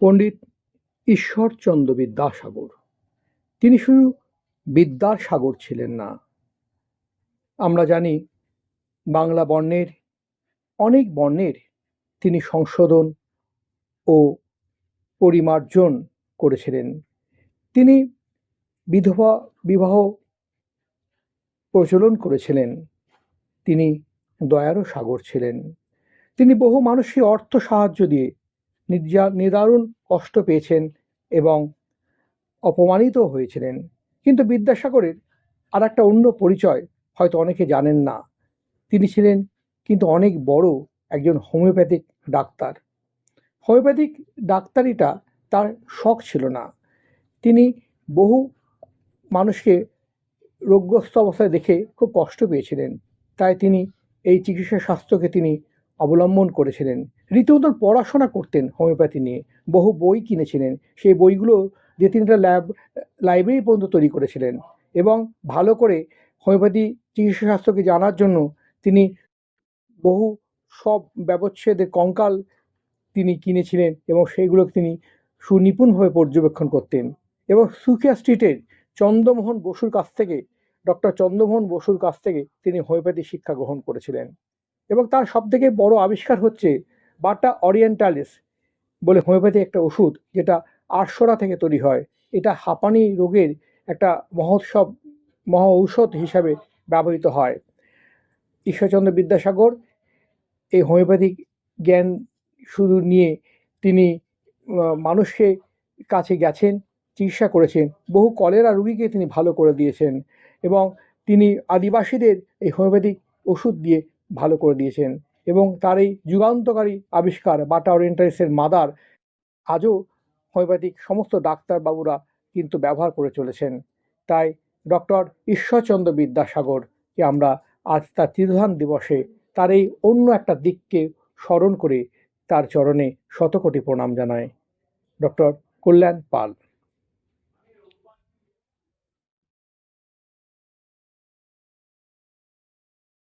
পণ্ডিত ঈশ্বরচন্দ্র বিদ্যাসাগর তিনি শুধু বিদ্যার সাগর ছিলেন না, আমরা জানি বাংলা বর্ণের, অনেক বর্ণের তিনি সংশোধন ও পরিমার্জন করেছিলেন। তিনি বিধবা বিবাহ প্রচলন করেছিলেন, তিনি দয়ারও সাগর ছিলেন। তিনি বহু মানুষকে অর্থ সাহায্য দিয়ে নিদারুণ কষ্ট পেয়েছেন এবং অপমানিত হয়েছিলেন। কিন্তু বিদ্যাসাগরের আর একটা অন্য পরিচয় হয়তো অনেকে জানেন না। তিনি ছিলেন কিন্তু অনেক বড় একজন হোমিওপ্যাথিক ডাক্তার। হোমিওপ্যাথিক ডাক্তারিটা তার শখ ছিল না। তিনি বহু মানুষকে রোগগ্রস্ত অবস্থায় দেখে খুব কষ্ট পেয়েছিলেন। তাই তিনি এই চিকিৎসা শাস্ত্রকে তিনি অবলম্বন করেছিলেন। রীতিমতন পড়াশোনা করতেন হোমিওপ্যাথি নিয়ে। বহু বই কিনেছিলেন। সেই বইগুলো যে তিনি একটা ল্যাব, লাইব্রেরি পর্যন্ত তৈরি করেছিলেন এবং ভালো করে হোমিওপ্যাথি চিকিৎসা শাস্ত্রকে জানার জন্য তিনি বহু সব ব্যবচ্ছেদের কঙ্কাল তিনি কিনেছিলেন এবং সেইগুলোকে তিনি সুনিপুণভাবে পর্যবেক্ষণ করতেন এবং সুখিয়া স্ট্রিটের চন্দ্রমোহন বসুর কাছ থেকে, ডক্টর চন্দ্রমোহন বসুর কাছ থেকে তিনি হোমিওপ্যাথি শিক্ষা গ্রহণ করেছিলেন। এবং তার সবথেকে বড় আবিষ্কার হচ্ছে বাটা অরিয়েন্টালিস বলে হোমিওপ্যাথি একটা ওষুধ যেটা আরশোরা থেকে তৈরি হয়। এটা হাঁপানি রোগের একটা মহোৎসব, মহা ঔষধ হিসাবে ব্যবহৃত হয়। ঈশ্বরচন্দ্র বিদ্যাসাগর এই হোমিওপ্যাথিক জ্ঞান শুধু নিয়ে তিনি মানুষকে কাছে গেছেন, চিকিৎসা করেছেন, বহু কলেরা রুগীকে তিনি ভালো করে দিয়েছেন এবং তিনি আদিবাসীদের এই হোমিওপ্যাথিক ওষুধ দিয়ে ভালো করে দিয়েছেন। এবং তার এই যুগান্তকারী আবিষ্কার বাটা ওরিয়েন্টালিসের মাদার আজও হোমিওপ্যাথিক সমস্ত ডাক্তারবাবুরা কিন্তু ব্যবহার করে চলেছেন। তাই ডক্টর ঈশ্বরচন্দ্র বিদ্যাসাগরকে আমরা আজ তার তিরোধান দিবসে তার এই অন্য একটা দিককে স্মরণ করে তার চরণে শতকোটি প্রণাম জানায় ডক্টর কল্যাণ পাল।